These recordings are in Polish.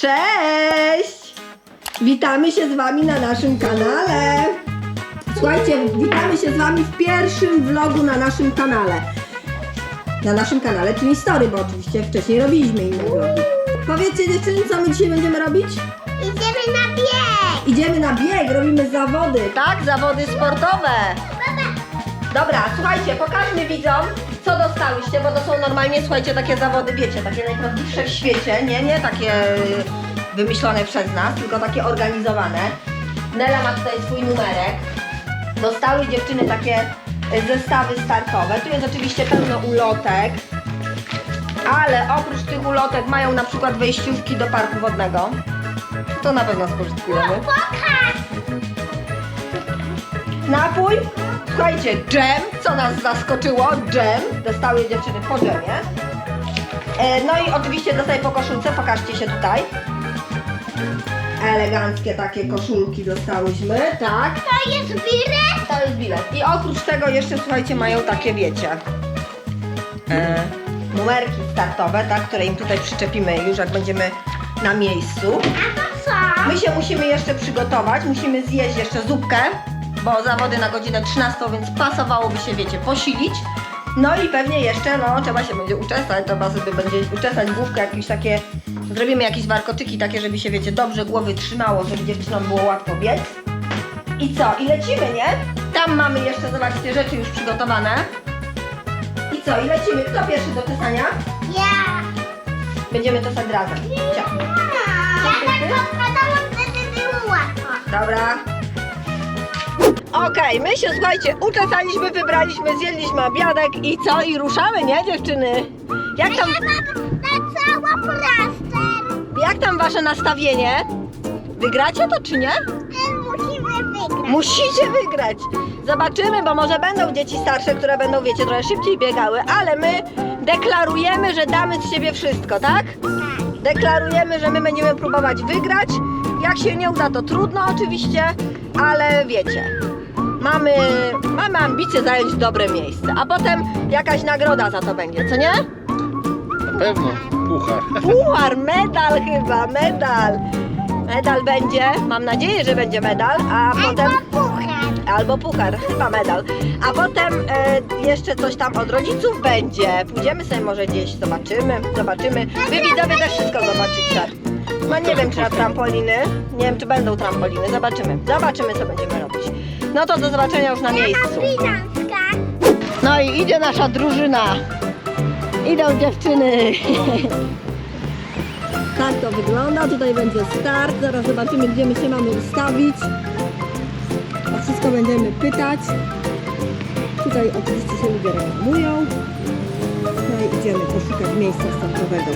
Cześć! Witamy się z Wami na naszym kanale. Słuchajcie, witamy się z Wami w pierwszym vlogu na naszym kanale. Na naszym kanale Twin Story, bo oczywiście wcześniej robiliśmy inne vlogi. Powiedzcie dziewczyny, co my dzisiaj będziemy robić? Idziemy na bieg! Idziemy na bieg, robimy zawody, tak? Zawody sportowe. Dobra, słuchajcie, pokażmy widzom, co dostałyście, bo to są normalnie, słuchajcie, takie zawody, wiecie, takie najprawdziwsze w świecie, nie, nie takie y, wymyślone przez nas, tylko takie organizowane. Nela ma tutaj swój numerek. Dostały dziewczyny takie y, zestawy startowe. Tu jest oczywiście pełno ulotek, ale oprócz tych ulotek mają na przykład wejściówki do parku wodnego. To na pewno skorzystujemy. Pokaż! Napój, słuchajcie, dżem, co nas zaskoczyło, dżem, dostały dziewczyny po dżemie. E, no i oczywiście dostaję po koszulce, pokażcie się tutaj. Eleganckie takie koszulki dostałyśmy, tak. To jest bilet? To jest bilet. I oprócz tego jeszcze, słuchajcie, mają takie, wiecie, e, numerki startowe, tak, które im tutaj przyczepimy już jak będziemy na miejscu. A to co? My się musimy jeszcze przygotować, musimy zjeść jeszcze zupkę, bo zawody na godzinę 13, więc pasowałoby się, wiecie, posilić. No i pewnie jeszcze, no, trzeba się będzie uczesać, trzeba sobie będzie uczesać główkę, jakieś takie, zrobimy jakieś warkoczyki takie, żeby się, wiecie, dobrze głowy trzymało, żeby dziewczynom było łatwo biec. I co? I lecimy, nie? Tam mamy jeszcze, zobaczcie, rzeczy już przygotowane. I co? I lecimy. Kto pierwszy do czesania? Ja! Będziemy czesać razem. Ciao. Ja tak odpadałam, wtedy było łatwo. Dobra. Okej, my się słuchajcie, uczesaliśmy, wybraliśmy, zjedliśmy obiadek i co? I ruszamy, nie dziewczyny? Jak tam, Ja mam na całą plaster. jak tam wasze nastawienie? Wygracie to czy nie? Musimy wygrać. Musicie wygrać. Zobaczymy, bo może będą dzieci starsze, które będą, wiecie, trochę szybciej biegały, ale my deklarujemy, że damy z siebie wszystko, tak? Deklarujemy, że my będziemy próbować wygrać. Jak się nie uda, to trudno oczywiście, ale wiecie, mamy, mamy ambicje zająć dobre miejsce, a potem jakaś nagroda za to będzie, co nie? Na pewno, puchar. Puchar, medal chyba, medal. Medal będzie, mam nadzieję, że będzie medal, a potem... Albo puchar. Albo puchar, chyba medal. A potem e, jeszcze coś tam od rodziców będzie. Pójdziemy sobie może gdzieś, zobaczymy, zobaczymy. Wy widzowie też wszystko zobaczycie. No nie wiem, czy na trampoliny. Nie wiem, czy będą trampoliny. Zobaczymy. Zobaczymy, co będziemy robić. No to do zobaczenia już na miejscu. No i idzie nasza drużyna. Idą dziewczyny. Tak to wygląda. Tutaj będzie start. Zaraz zobaczymy, gdzie my się mamy ustawić. O wszystko będziemy pytać. Tutaj oczywiście się ludzie reklamują. No i idziemy poszukać miejsca startowego.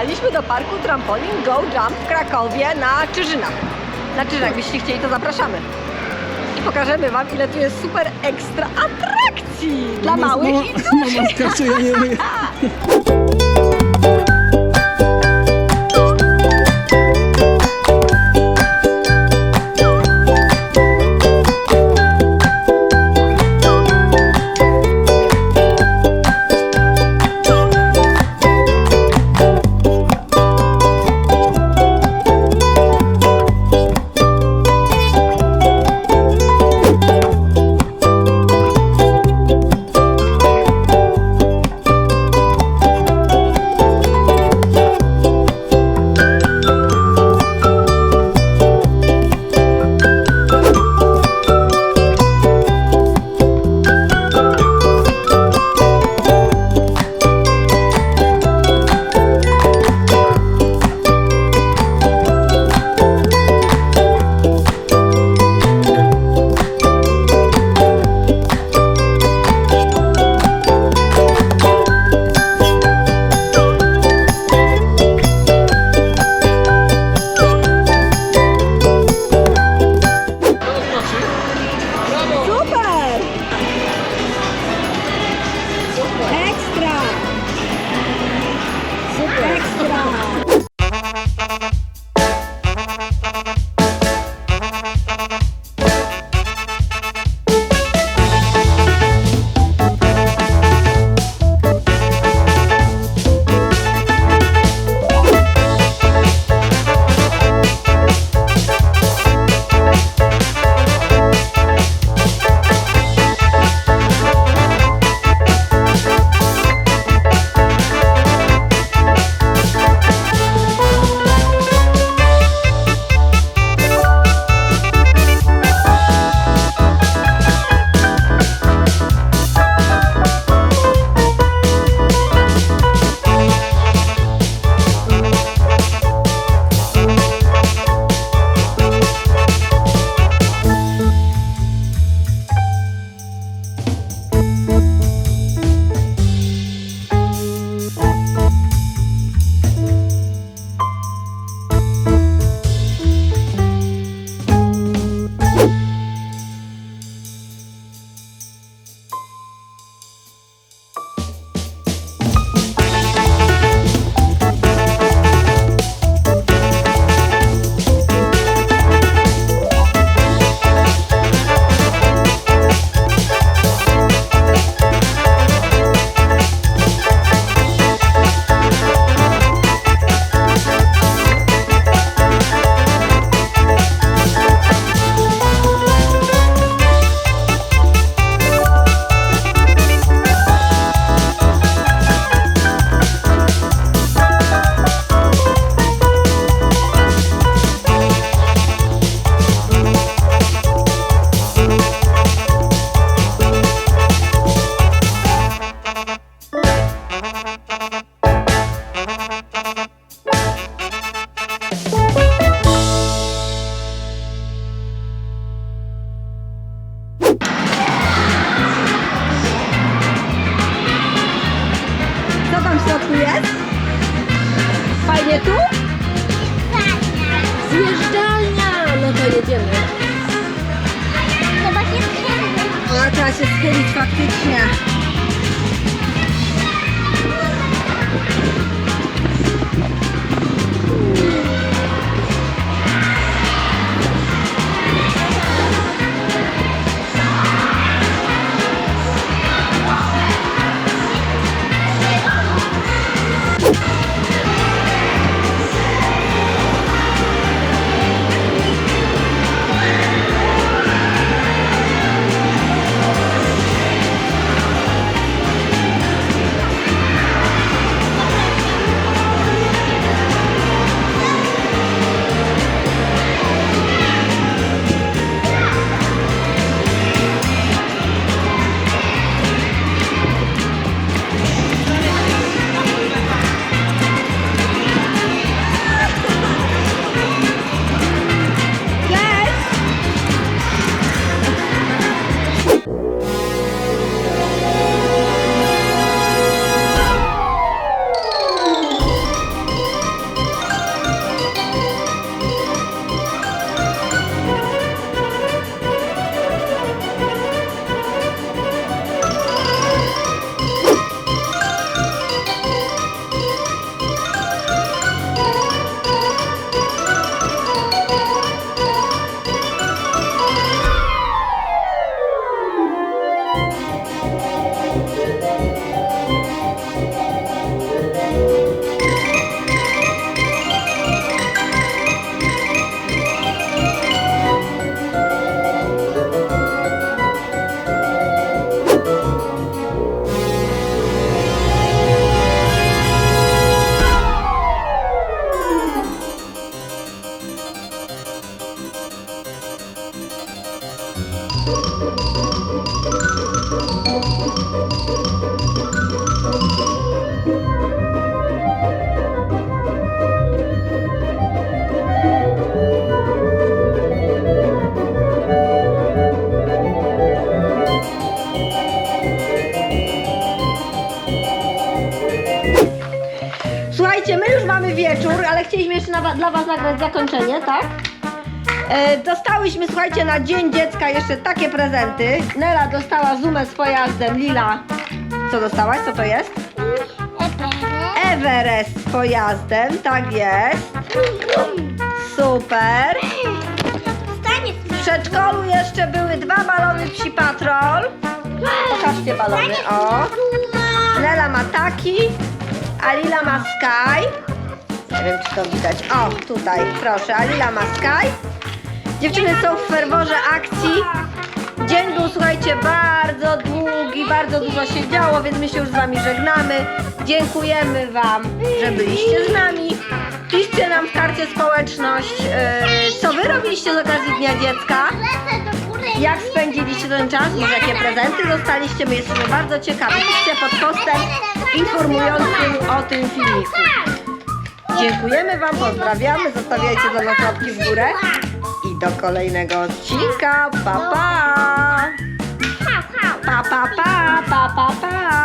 Pojechaliśmy do parku Trampolin Go Jump w Krakowie na Czyżynach. Na Czyżynach, byście chcieli, to zapraszamy. I pokażemy Wam, ile tu jest super ekstra atrakcji dla małych i dużych. Mama skacze, ja nie umiem. Fajnie tu? Zjeżdżalnia! No to jedziemy. Chyba się skręcę. A trzeba się schylić faktycznie. Słuchajcie, my już mamy wieczór, ale chcieliśmy jeszcze na, dla Was nagrać zakończenie, tak? E, dostałyśmy, słuchajcie, na Dzień Dziecka jeszcze takie prezenty. Nela dostała Zoomę z pojazdem, Lila. Co dostałaś? Co to jest? Everest z pojazdem, tak jest. Super. W przedszkolu jeszcze były dwa balony Psi Patrol. Pokażcie balony, o. Nela ma taki, a Lila ma Sky. Nie wiem, czy to widać. O, tutaj, proszę, a Lila ma Sky. Dziewczyny są w ferworze akcji. Dzień był, słuchajcie, bardzo długi, bardzo dużo się działo, więc my się już z Wami żegnamy. Dziękujemy Wam, że byliście z nami. Piszcie nam w karcie społeczność, yy, co Wy robiliście z okazji Dnia Dziecka. Jak spędziliście ten czas? Może jakie prezenty dostaliście? My jesteśmy bardzo ciekawi. Piszcie pod postem informującym o tym filmiku. Dziękujemy Wam, pozdrawiamy, zostawiajcie dla nas łapki w górę do kolejnego odcinka. Pa, pa! Pa, pa, pa, pa, pa, pa. Halo.